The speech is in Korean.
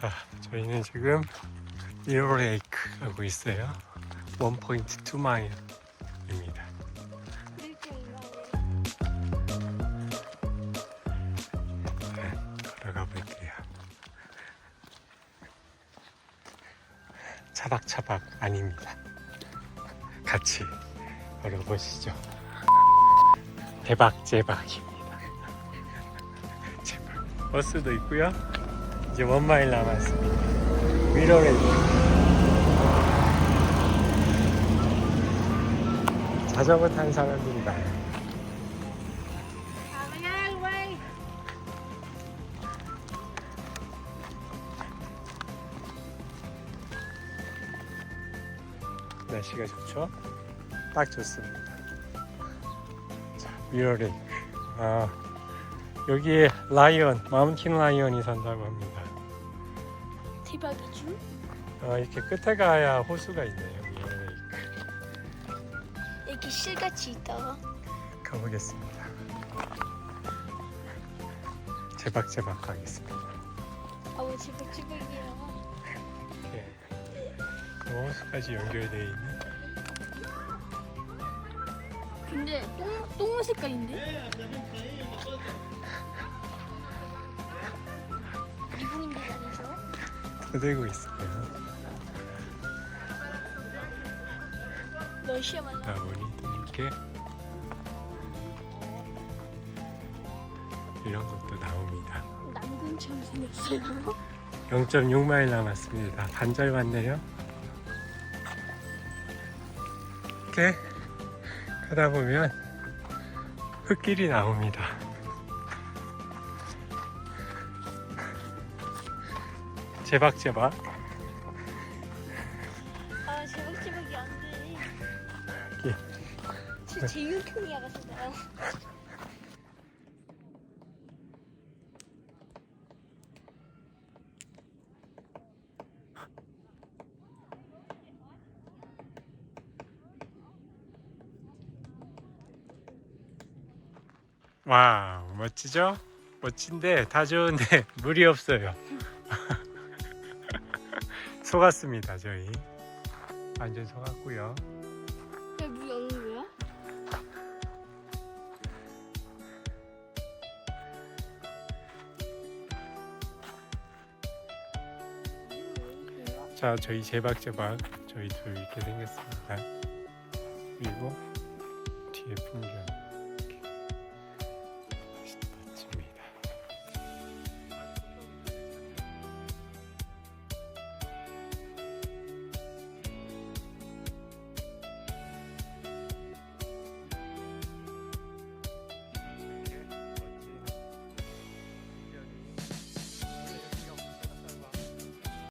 자, 저희는 지금 리오레이크 가고 있어요. 1.2 마일입니다. 네, 걸어가 볼게요. 차박차박 아닙니다. 같이 걸어보시죠. 대박 제박입니다. 제박. 버스도 있고요. 이제 원 마일 남았습니다. 위로레이크. 자전거 탄 많아요. 날씨가 좋죠? 딱 좋습니다. 자, 위로레이크. 아, 여기에 라이언, 마운틴 라이언이 산다고 합니다. 대박이죠? 어, 이렇게 끝에 가야 호수가 있네요. 위로레이크. 여기 실같이 있다가 가보겠습니다. 제박제박 가겠습니다. 아우 지글지글이야 예. 그 호수까지 연결되어 있는 근데 똥, 똥 색깔인데? 들고 있어요. 나무니 또 이렇게 이런 것도 나옵니다. 남근처럼 생겼어요 0.6마일 남았습니다. 반절 왔네요. 이렇게 가다 보면 흙길이 나옵니다. 제박 제박. 아 제박제박이 안 돼 예. 진짜 제육형이야 같았어요 와 멋지죠? 멋진데 다 좋은데 물이 없어요. 속았습니다 저희. 완전 속았고요. 왜물 없는 거야? 자 저희 제박제박 저희 둘 이렇게 생겼습니다. 그리고 뒤에 풍경.